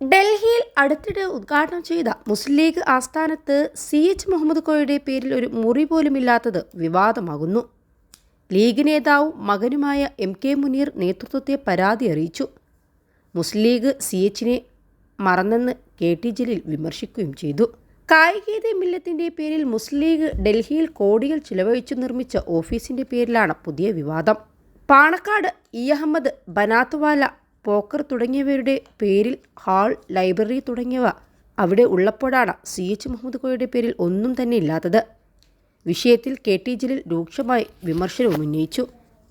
ഡൽഹിയിൽ അടുത്തിടെ ഉദ്ഘാടനം ചെയ്ത മുസ്ലിം ലീഗ് ആസ്ഥാനത്ത് സി എച്ച് മുഹമ്മദ് കോയുടെ പേരിൽ ഒരു മുറി പോലുമില്ലാത്തത് വിവാദമാകുന്നു. ലീഗ് നേതാവും മകനുമായ എം കെ മുനീർ നേതൃത്വത്തെ പരാതി അറിയിച്ചു. മുസ്ലിം ലീഗ് സി എച്ചിനെ മറന്നെന്ന് കെ ടി ജലീൽ വിമർശിക്കുകയും ചെയ്തു. കായികേതേ മില്ലത്തിന്റെ പേരിൽ മുസ്ലിം ലീഗ് ഡൽഹിയിൽ കോടികൾ ചിലവഴിച്ചു നിർമ്മിച്ച ഓഫീസിന്റെ പേരിലാണ് പുതിയ വിവാദം. പാണക്കാട് ഇ അഹമ്മദ് ബനാത്വാല പോക്കർ തുടങ്ങിയവരുടെ പേരിൽ ഹാൾ ലൈബ്രറി തുടങ്ങിയവ അവിടെ ഉള്ളപ്പോഴാണ് സി എച്ച് മുഹമ്മദ് കോയുടെ പേരിൽ ഒന്നും തന്നെ ഇല്ലാത്തത്. വിഷയത്തിൽ കെ ടി ജലീൽ രൂക്ഷമായി വിമർശനവും ഉന്നയിച്ചു.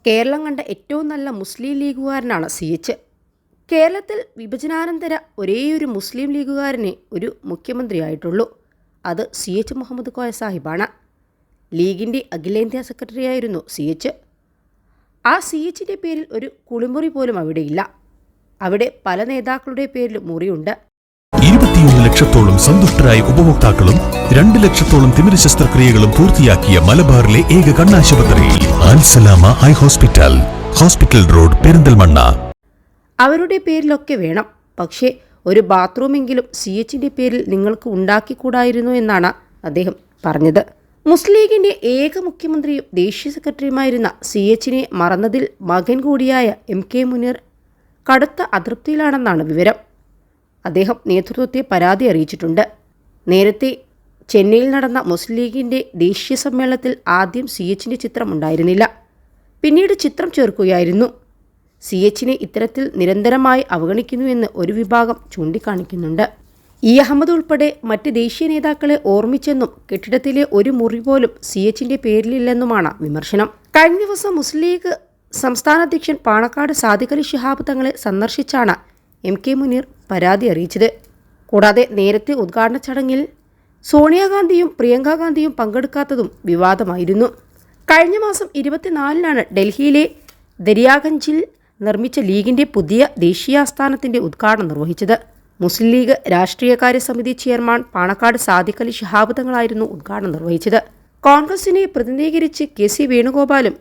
കേരളം കണ്ട ഏറ്റവും നല്ല മുസ്ലിം ലീഗുകാരനാണ് സി എച്ച്. കേരളത്തിൽ വിഭജനാനന്തര ഒരേയൊരു മുസ്ലിം ലീഗുകാരനെ ഒരു മുഖ്യമന്ത്രിയായിട്ടുള്ളൂ. അത് സി എച്ച് മുഹമ്മദ് കോയ സാഹിബാണ്. ലീഗിന്റെ അഖിലേന്ത്യാ സെക്രട്ടറിയായിരുന്നു സി എച്ച്. ആ സി എച്ചിന്റെ പേരിൽ ഒരു കുളിമുറി പോലും അവിടെയില്ല. അവിടെ പല നേതാക്കളുടെ പേരിൽ മുറിയുണ്ട്. ഇരുപത്തിയൊന്ന് ലക്ഷത്തോളം സന്തുഷ്ടരായ ഉപഭോക്താക്കളും രണ്ട് ലക്ഷത്തോളം തിമിര ശസ്ത്രക്രിയകളും പൂർത്തിയാക്കിയ മലബാറിലെ ഏക കണ്ണാശുപത്രി Alsalama eye hospital hospital road Perinthalmanna. അവരുടെ പേരിലൊക്കെ വേണം. പക്ഷേ ഒരു ബാത്റൂമെങ്കിലും സി എച്ചിന്റെ പേരിൽ നിങ്ങൾക്ക് ഉണ്ടാക്കിക്കൂടായിരുന്നു എന്നാണ് അദ്ദേഹം പറഞ്ഞത്. മുസ്ലിം ലീഗിന്റെ ഏക മുഖ്യമന്ത്രിയും ദേശീയ സെക്രട്ടറിയുമായിരുന്ന സി എച്ചിനെ മറന്നതിൽ മകൻ കൂടിയായ എം കെ മുനീർ കടുത്ത അതൃപ്തിയിലാണെന്നാണ് വിവരം. അദ്ദേഹം നേതൃത്വത്തെ പരാതി അറിയിച്ചിട്ടുണ്ട്. നേരത്തെ ചെന്നൈയിൽ നടന്ന മുസ്ലിം ലീഗിന്റെ ദേശീയ സമ്മേളനത്തിൽ ആദ്യം സി എച്ചിന്റെ ചിത്രം ഉണ്ടായിരുന്നില്ല. പിന്നീട് ചിത്രം ചേർക്കുകയായിരുന്നു. സി എച്ചിനെ ഇത്തരത്തിൽ നിരന്തരമായി അവഗണിക്കുന്നുവെന്ന് ഒരു വിഭാഗം ചൂണ്ടിക്കാണിക്കുന്നുണ്ട്. ഇ അഹമ്മദ് ഉൾപ്പെടെ മറ്റ് ദേശീയ നേതാക്കളെ ഓർമ്മിച്ചെന്നും കെട്ടിടത്തിലെ ഒരു മുറി പോലും സി എച്ചിന്റെ പേരിലില്ലെന്നുമാണ് വിമർശനം. കഴിഞ്ഞ ദിവസം മുസ്ലിം ലീഗ് സംസ്ഥാന അധ്യക്ഷൻ പാണക്കാട് സാദിഖലി ശിഹാബ് തങ്ങളെ സന്ദർശിച്ചാണ് എം കെ മുനീർ പരാതി അറിയിച്ചത്. കൂടാതെ നേരത്തെ ഉദ്ഘാടന ചടങ്ങിൽ സോണിയാഗാന്ധിയും പ്രിയങ്ക ഗാന്ധിയും പങ്കെടുക്കാത്തതും വിവാദമായിരുന്നു. കഴിഞ്ഞ മാസം ഇരുപത്തിനാലിനാണ് ഡൽഹിയിലെ ദരിയാഗഞ്ചിൽ നിർമ്മിച്ച ലീഗിന്റെ പുതിയ ദേശീയ ആസ്ഥാനത്തിന്റെ ഉദ്ഘാടനം നിർവഹിച്ചത്. മുസ്ലിം ലീഗ് രാഷ്ട്രീയകാര്യ സമിതി ചെയർമാൻ പാണക്കാട് സാദിഖ് അലി തങ്ങളായിരുന്നു ഉദ്ഘാടനം നിർവഹിച്ചത്. കോൺഗ്രസിനെ പ്രതിനിധീകരിച്ച് കെ സി വേണുഗോപാലും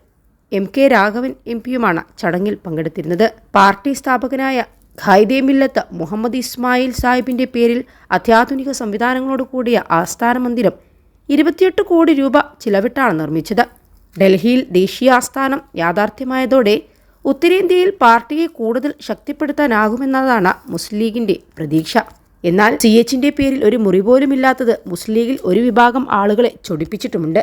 എം കെ രാഘവൻ എം പിയുമാണ് ചടങ്ങിൽ പങ്കെടുത്തിരുന്നത്. പാർട്ടി സ്ഥാപകനായ ഖൈദേ മില്ലത്ത് മുഹമ്മദ് ഇസ്മായിൽ സാഹിബിന്റെ പേരിൽ അത്യാധുനിക സംവിധാനങ്ങളോട് കൂടിയ ആസ്ഥാന മന്ദിരം ഇരുപത്തിയെട്ട് കോടി രൂപ ചിലവിട്ടാണ് നിർമ്മിച്ചത്. ഡൽഹിയിൽ ദേശീയ ആസ്ഥാനം യാഥാർത്ഥ്യമായതോടെ ഉത്തരേന്ത്യയിൽ പാർട്ടിയെ കൂടുതൽ ശക്തിപ്പെടുത്താനാകുമെന്നതാണ് മുസ്ലിം ലീഗിന്റെ പ്രതീക്ഷ. എന്നാൽ സി എച്ചിന്റെ പേരിൽ ഒരു മുറി പോലും ഇല്ലാത്തത് മുസ്ലിം ലീഗിൽ ഒരു വിഭാഗം ആളുകളെ ചൊടിപ്പിച്ചിട്ടുമുണ്ട്.